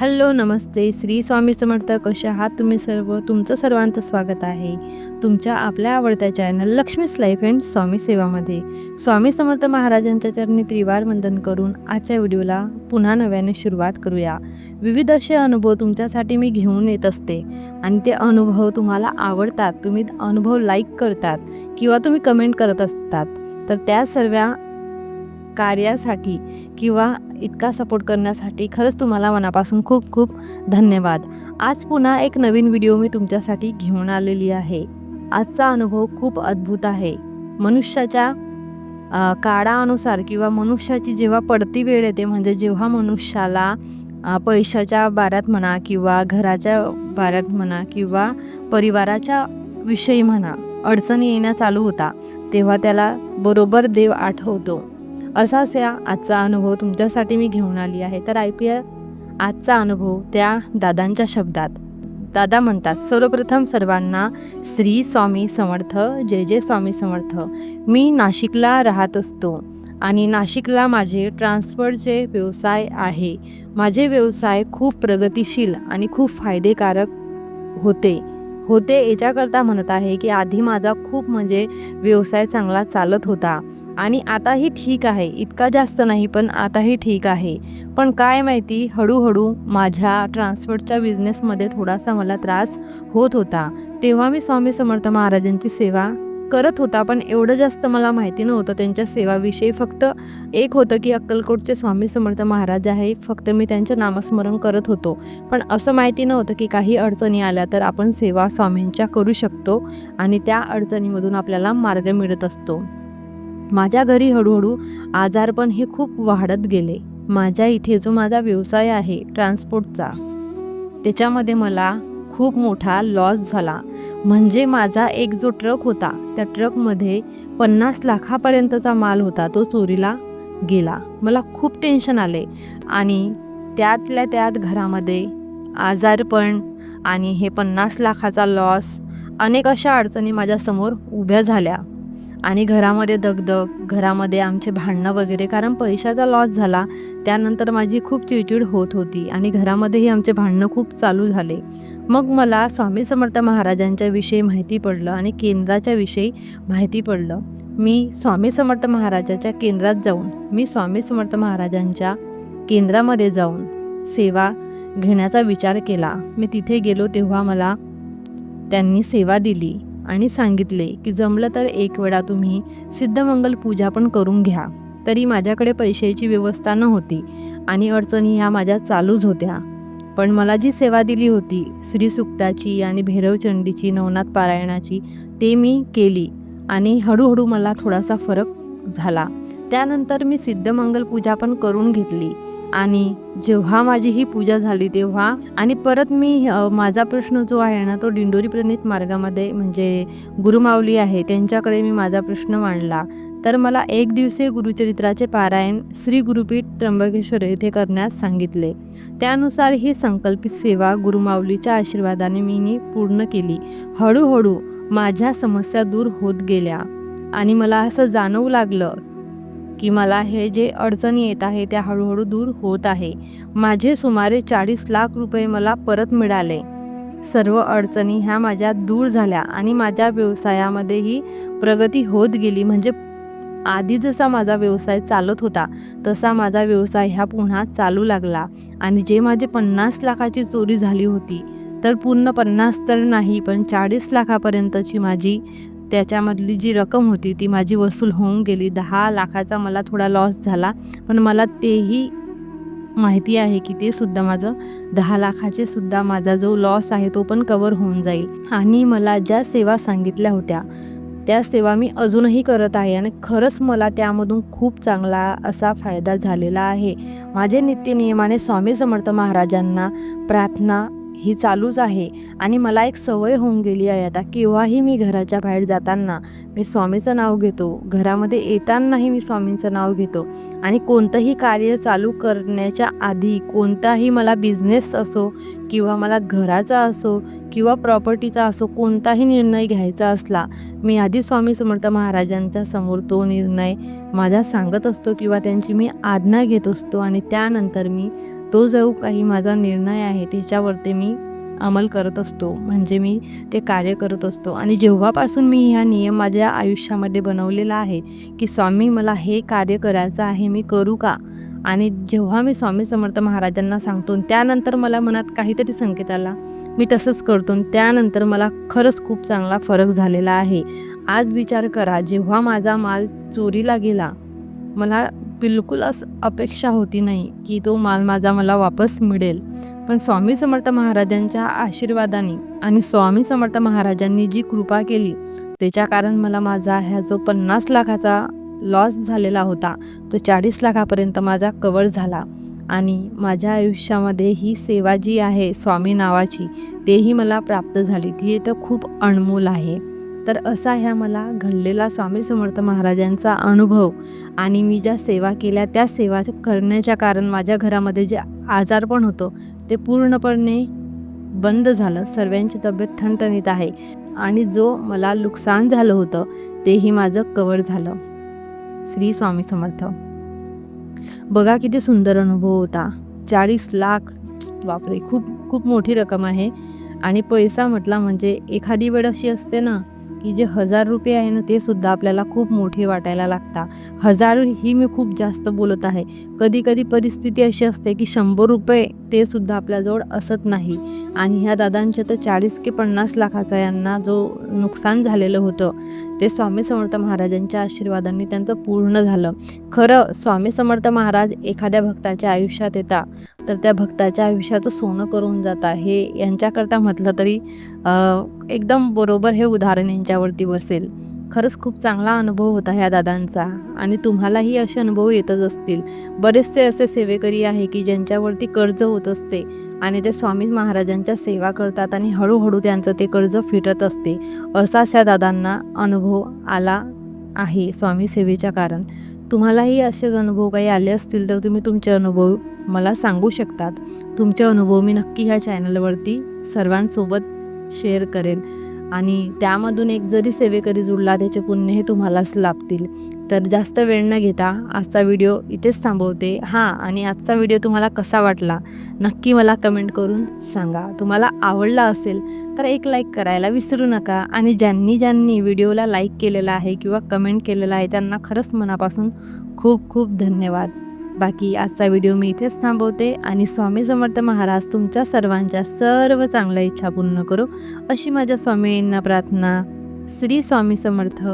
Hello नमस्ते. श्री स्वामी समर्थ कशा आहात तुम्ही सर्व? तुमचं सर्वांचं स्वागत आहे. तुमच्या आपल्या आवडत्या चॅनल लक्ष्मीस लाईफ अँड स्वामी सेवामध्ये. स्वामी समर्थ महाराजांच्या चरणी त्रिवार वंदन करून आजच्या व्हिडिओला पुन्हा नव्याने सुरुवात करूया. विविध असे अनुभव तुमच्यासाठी मी घेऊन येत असते. आणि ते अनुभव तुम्हाला आवडतात तुम्ही अनुभव लाईक करतात किंवा तुम्ही कमेंट करत असतात तर त्या सर्व कार्यासाठी किंवा इतका सपोर्ट करण्यासाठी खरंच तुम्हाला मनापासून खूप खूप धन्यवाद. आज पुन्हा एक नवीन व्हिडिओ मी तुमच्यासाठी घेऊन आलेली आहे. आजचा अनुभव खूप अद्भुत आहे. मनुष्याच्या काळानुसार किंवा मनुष्याची जेव्हा पडती वेळ येते म्हणजे जेव्हा मनुष्याला पैशाच्या बाऱ्यात म्हणा किंवा घराच्या बाऱ्यात म्हणा किंवा परिवाराच्या विषयी म्हणा अडचणी येणं चालू होता तेव्हा त्याला बरोबर देव आठवतो. असाच या आजचा अनुभव तुमच्यासाठी मी घेऊन आली आहे. तर ऐकूया आजचा अनुभव त्या दादांच्या शब्दात. दादा म्हणतात सर्वप्रथम सर्वांना श्री स्वामी समर्थ जय जय स्वामी समर्थ. मी नाशिकला राहत असतो आणि नाशिकला माझे ट्रान्सफरचे व्यवसाय आहे. माझे व्यवसाय खूप प्रगतिशील आणि खूप फायदेकारक होते. होते याच्याकरता म्हणत आहे की आधी माझा खूप म्हणजे व्यवसाय चांगला चालत होता. आणि आताही ठीक आहे. इतका जास्त नाही पण आताही ठीक आहे. पण काय माहिती हळूहळू माझ्या ट्रान्सपोर्टच्या बिझनेसमध्ये थोडासा मला त्रास होत होता. तेव्हा मी स्वामी समर्थ महाराजांची सेवा करत होता पण एवढं जास्त मला माहिती नव्हतं त्यांच्या सेवाविषयी. फक्त एक होतं की अक्कलकोटचे स्वामी समर्थ महाराज आहे फक्त मी त्यांचं नामस्मरण करत होतो. पण असं माहिती नव्हतं की काही अडचणी आल्या तर आपण सेवा स्वामींच्या करू शकतो आणि त्या अडचणीमधून आपल्याला मार्ग मिळत असतो. माझ्या घरी हळूहळू आजारपण हे खूप वाढत गेले. माझ्या इथे जो माझा व्यवसाय आहे ट्रान्सपोर्टचा त्याच्यामध्ये मला खूप मोठा लॉस झाला. म्हणजे माझा एक जो ट्रक होता त्या ट्रकमध्ये पन्नास लाखापर्यंतचा माल होता तो चोरीला गेला. मला खूप टेन्शन आले. आणि त्यातल्या त्यात घरामध्ये आजारपण आणि हे पन्नास लाखाचा लॉस अनेक अशा अडचणी माझ्यासमोर उभ्या झाल्या. आणि घरामध्ये दगदग घरामध्ये आमचे भांडणं वगैरे कारण पैशाचा लॉस झाला. त्यानंतर माझी खूप चिडचिड होत होती आणि घरामध्येही आमचे भांडणं खूप चालू झाले. मग मला स्वामी समर्थ महाराजांच्याविषयी माहिती पडलं आणि केंद्राच्या विषयी माहिती पडलं. मी स्वामी समर्थ महाराजाच्या केंद्रात जाऊन मी स्वामी समर्थ महाराजांच्या केंद्रामध्ये जाऊन सेवा घेण्याचा विचार केला. मी तिथे गेलो तेव्हा मला त्यांनी सेवा दिली. आणि सांगितले की जमलं तर एक वेळा तुम्ही सिद्धमंगल पूजा पण करून घ्या. तरी माझ्याकडे पैशाची व्यवस्था नव्हती आणि अडचणी ह्या माझ्या चालूच होत्या. पण मला जी सेवा दिली होती श्रीसुक्ताची आणि भैरवचंडीची नवनाथ पारायणाची ते मी केली आणि हळूहळू मला थोडासा फरक झाला. त्यानंतर मी सिद्धमंगल पूजा पण करून घेतली. आणि जेव्हा माझी ही पूजा झाली तेव्हा आणि परत मी माझा प्रश्न जो आहे ना तो दिंडोरी प्रणित मार्गामध्ये म्हणजे गुरुमावली आहे त्यांच्याकडे मी माझा प्रश्न मांडला. तर मला एक दिवसीय गुरुचरित्राचे पारायण श्री गुरुपीठ त्र्यंबकेश्वर येथे करण्यास सांगितले. त्यानुसार ही संकल्पित सेवा गुरुमाऊलीच्या आशीर्वादाने मी पूर्ण केली. हळूहळू माझ्या समस्या दूर होत गेल्या आणि मला असं जाणवू लागलं की मला हे जे अडचणी येत आहे त्या हळूहळू दूर होत आहे. माझे सुमारे चाळीस लाख रुपये मला परत मिळाले. सर्व अडचणी ह्या माझ्या दूर झाल्या आणि माझ्या व्यवसायामध्येही प्रगती होत गेली. म्हणजे आधी जसा माझा व्यवसाय चालत होता तसा माझा व्यवसाय ह्या पुन्हा चालू लागला. आणि जे माझे पन्नास लाखाची चोरी झाली होती तर पूर्ण पन्नास तर नाही पण चाळीस लाखापर्यंतची माझी त्याच्यामधली जी रक्कम होती ती माझी वसूल होऊन गेली. दहा लाखाचा मला थोडा लॉस झाला. पण मला तेही माहिती आहे की ते सुद्धा माझं दहा लाखाचे सुद्धा माझा जो लॉस आहे तो पण कवर होऊन जाईल. आणि मला ज्या सेवा सांगितल्या होत्या त्या सेवा मी अजूनही करत आहे आणि खरंच मला त्यामधून खूप चांगला असा फायदा झालेला आहे. माझे नित्यनियमाने स्वामी समर्थ महाराजांना प्रार्थना ही चालूच आहे. आणि मला एक सवय होऊन गेली आहे आता केव्हाही मी घराच्या बाहेर जाताना मी स्वामीचं नाव घेतो. घरामध्ये येतानाही मी स्वामींचं नाव घेतो. आणि कोणतंही कार्य चालू करण्याच्या आधी कोणताही मला बिझनेस असो किंवा मला घराचा असो किंवा प्रॉपर्टीचा असो कोणताही निर्णय घ्यायचा असला मी आधी स्वामी समर्थ महाराजांच्या समोर तो निर्णय माझा सांगत असतो किंवा त्यांची मी आज्ञा घेत असतो आणि त्यानंतर मी तो जो काही माझा निर्णय आहे त्याच्यावरती मी अंमल करत असतो. म्हणजे मी ते कार्य करत असतो. आणि जेव्हापासून मी ह्या नियम माझ्या आयुष्यामध्ये बनवलेला आहे की स्वामी मला हे कार्य करायचं आहे मी करू का? आणि जेव्हा मी स्वामी समर्थ महाराजांना सांगतो त्यानंतर मला मनात काहीतरी संकेत आला. मी तसंच करतो. आणि त्यानंतर मला खरंच खूप चांगला फरक झालेला आहे. आज विचार करा जेव्हा माझा माल चोरीला गेला मला बिलकुल असं अपेक्षा होती नाही की तो माल माझा मला वापस मिळेल. पण स्वामी समर्थ महाराजांच्या आशीर्वादाने आणि स्वामी समर्थ महाराजांनी जी कृपा केली त्याच्या कारण मला माझा ह्या जो पन्नास लाखाचा लॉस झालेला होता तो चाळीस लाखापर्यंत माझा कवर झाला. आणि माझ्या आयुष्यामध्ये ही सेवा जी आहे स्वामी नावाची तेही मला प्राप्त झाली. ती तर खूप अनमोल आहे. तर असा ह्या मला घडलेला स्वामी समर्थ महाराजांचा अनुभव आणि मी ज्या सेवा केल्या त्या सेवा करण्याच्या कारण माझ्या घरामध्ये जे आजारपण होतं ते पूर्णपणे बंद झालं. सर्वांची तब्येत ठणठणीत आहे आणि जो मला नुकसान झालं होतं तेही माझं कवर झालं. श्री स्वामी समर्थ. बघा किती सुंदर अनुभव होता. चाळीस लाख बापरे खूप खूप मोठी रक्कम आहे. आणि पैसा म्हटला म्हणजे एखादी वेळ अशी असते ना की जे हजार रुपये आहे ना ते सुद्धा आपल्याला खूप मोठे वाटायला लागता. हजार ही मी खूप जास्त बोलत आहे. कधी कधी परिस्थिती अशी असते की शंभर रुपये ते सुद्धा आपल्याजवळ असत नाही. आणि ह्या दादांच्या तर चाळीस की पन्नास लाखाचा यांना जो नुकसान झालेलं होतं ते स्वामी समर्थ महाराजांच्या आशीर्वादांनी त्यांचं पूर्ण झालं. खरं स्वामी समर्थ महाराज एखाद्या भक्ताच्या आयुष्यात येता तर त्या भक्ताच्या आयुष्याचं सोनं करून जाता. हे यांच्याकरता म्हटलं तरी एकदम बरोबर हे उदाहरण यांच्यावरती बसेल. खरंच खूप चांगला अनुभव होता ह्या दादांचा आणि तुम्हालाही असे अनुभव येतच असतील. बरेचसे असे सेवेकरी आहे की ज्यांच्यावरती कर्ज होत असते. आणि ते स्वामी महाराजांच्या सेवा करतात आणि हळूहळू त्यांचं ते कर्ज फिटत असते. असाच ह्या दादांना अनुभव आला आहे स्वामी सेवेच्या कारण. तुम्हालाही असेच अनुभव काही आले असतील तर तुम्ही तुमचे अनुभव मला सांगू शकतात. तुमचे अनुभव मी नक्की ह्या चॅनलवरती सर्वांसोबत शेअर करेन. आणि त्यामधून एक जरी सेवेकरी जुळला त्याचे पुण्य हे तुम्हालाच लाभतील. तर जास्त वेळ न घेता आजचा व्हिडिओ इथेच थांबवते. हां आणि आजचा व्हिडिओ तुम्हाला कसा वाटला? नक्की मला कमेंट करून सांगा. तुम्हाला आवडला असेल तर एक लाईक करायला विसरू नका आणि ज्यांनी ज्यांनी व्हिडिओला लाईक केलेला आहे किंवा कमेंट केलेला आहे त्यांना खरंच मनापासून खूप खूप धन्यवाद. बाकी आजचा व्हिडिओ मी इथेच थांबवते आणि स्वामी समर्थ महाराज तुमच्या सर्वांच्या सर्व चांगल्या इच्छा पूर्ण करो अशी माझ्या स्वामींना प्रार्थना. श्री स्वामी समर्थ.